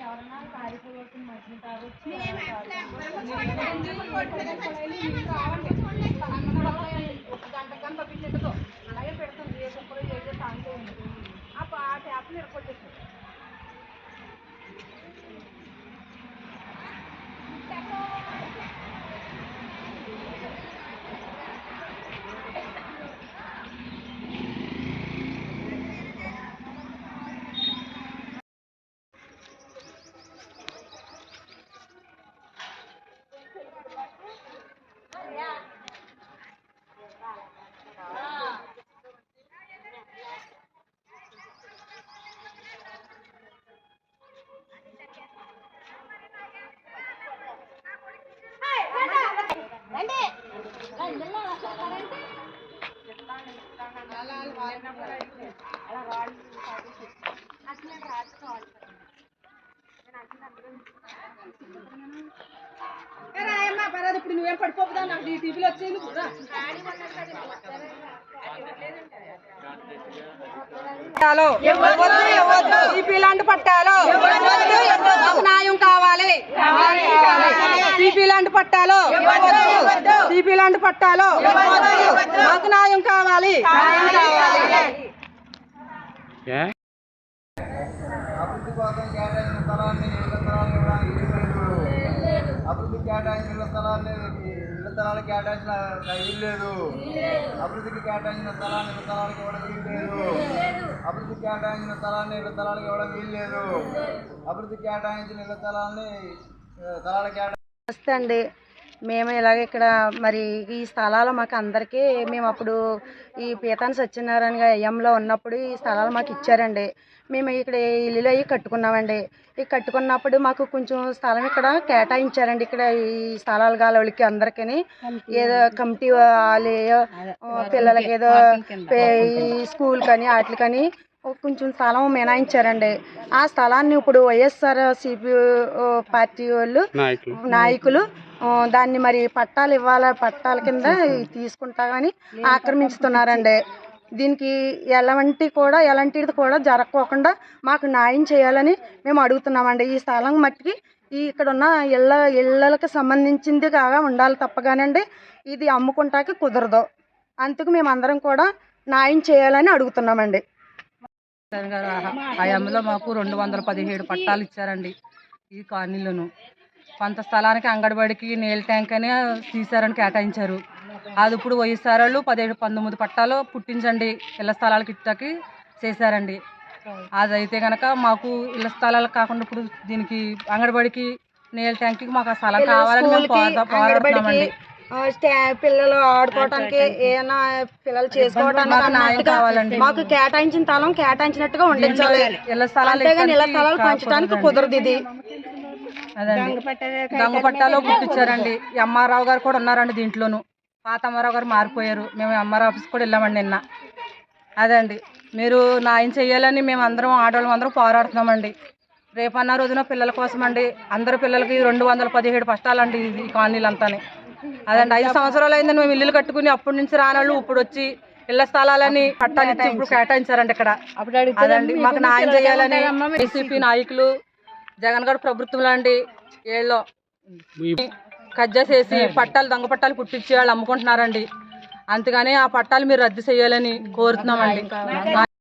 ఎవరన్నా పారిపోవచ్చిన మధ్య కావచ్చు రాయమ్మా పర్వాలేదు ఇప్పుడు నువ్వేం పడిపోదా నాకు ఈ టీవీలో వచ్చేది నువ్వు పట్టాలో సిపి లాంటి పట్టాలు న్యాయం కావాలి సిపి లాంటి పట్టాలు లాంటి పట్టాలు మాకు న్యాయం కావాలి. అభివృద్ధి కేటాయించిన స్థలాన్ని ఇళ్ళ స్థలాలు కేటాయించిన వీలు లేదు. అభివృద్ధికి కేటాయించిన స్థలాన్ని ఇళ్ళ స్థలాలకు ఇవ్వడం వీలు లేదు. అభివృద్ధి కేటాయించిన స్థలాన్ని ఇళ్ళ స్థలాలకు ఇవ్వడం వీలు లేదు. అభివృద్ధి కేటాయించిన ఇళ్ళ స్థలాన్ని స్థలాల కేటా నమస్తే అండి. మేము ఇలాగ ఇక్కడ మరి ఈ స్థలాలు మాకు అందరికీ మేము అప్పుడు ఈ పీతాని సత్యనారాయణ గారి అయ్యంలో ఉన్నప్పుడు ఈ స్థలాలు మాకు ఇచ్చారండి. మేము ఇక్కడ ఈ ఇల్లులు అవి కట్టుకున్నామండి. ఈ కట్టుకున్నప్పుడు మాకు కొంచెం స్థలం ఇక్కడ కేటాయించారండి. ఇక్కడ ఈ స్థలాలు గాలవులకి అందరికీ ఏదో కమిటీ వాళ్ళు పిల్లలకి ఏదో స్కూల్ కానీ వాటికి కానీ కొంచెం స్థలం మినాయించారండి. ఆ స్థలాన్ని ఇప్పుడు వైఎస్ఆర్ సిపి పార్టీ వాళ్ళు నాయకులు దాన్ని మరి పట్టాలు ఇవ్వాలి? పట్టాల కింద తీసుకుంటా కానీ ఆక్రమించుతున్నారండి. దీనికి ఎలాంటి కూడా ఎలాంటిది కూడా జరగకోకుండా మాకు న్యాయం చేయాలని మేము అడుగుతున్నామండి. ఈ స్థలం మట్టికి ఈ ఇక్కడ ఉన్న ఇళ్ళ ఇళ్ళకి సంబంధించింది కాగా ఉండాలి తప్పగానండి. ఇది అమ్ముకుంటాకి కుదరదు. అందుకు మేము అందరం కూడా న్యాయం చేయాలని అడుగుతున్నామండి. హయాంలో మాకు రెండు వందల పదిహేడు పట్టాలు ఇచ్చారండి ఈ కాలనీలను. కొంత స్థలానికి అంగడిబడికి నీళ్ళ ట్యాంక్ అని తీసారని కేటాయించారు. అది ఇప్పుడు వైఎస్ఆర్ వాళ్ళు పదిహేడు పంతొమ్మిది పట్టాలు పుట్టించండి ఇళ్ళ స్థలాలకి ఇట్టకి చేశారండి. అదైతే కనుక మాకు ఇళ్ళ స్థలాలకు కాకుండా ఇప్పుడు దీనికి అంగడిబడికి నీళ్ళ ట్యాంక్కి మాకు ఆ స్థలం కావాలని మేము పోరాడుతున్నామండి. పిల్లలు ఆడుకోవటానికి ఏమైనా పిల్లలు చేసుకోవడానికి కావాలండి. మాకు కేటాయించిన స్థలం కేటాయించినట్టుగా ఉండించాలి. ఇళ్ళ స్థలాలు ఎక్కడికి స్థలాలు పంచడానికి. కుదరదు ఇది. దొంగ పట్టాలో పుట్టించారండి ఎంఆర్ఆవు గారు కూడా ఉన్నారండి దీంట్లోను. పాత అమ్మారావు గారు మారిపోయారు. మేము ఎంఆర్ఆర్ ఆఫీస్ కూడా వెళ్ళామండి నిన్న. అదండి. మీరు న్యాయం చేయాలని మేము అందరం ఆడవాళ్ళం అందరం పోరాడుతున్నామండి. రేపన్న రోజున పిల్లల కోసం అండి అందరు పిల్లలకి రెండు వందల పదిహేడు పట్టాలండి ఇది ఈ కాలనీలంతాని. అదండి. ఐదు సంవత్సరాలు అయిందని మేము ఇల్లులు కట్టుకుని అప్పటి నుంచి రానాళ్ళు ఇప్పుడు వచ్చి ఇళ్ళ స్థలాలని పట్టాలు ఇప్పుడు కేటాయించారండి ఇక్కడ. అదండి. మాకు న్యాయం చేయాలని వైసీపీ నాయకులు జగన్ గారు ప్రభుత్వంలో అండి ఏళ్ళలో కజ్జా చేసి పట్టాలు దొంగ పట్టాలు పుట్టించి వాళ్ళు అమ్ముకుంటున్నారండి. అందుకని ఆ పట్టాలు మీరు రద్దు చేయాలని కోరుతున్నామండి.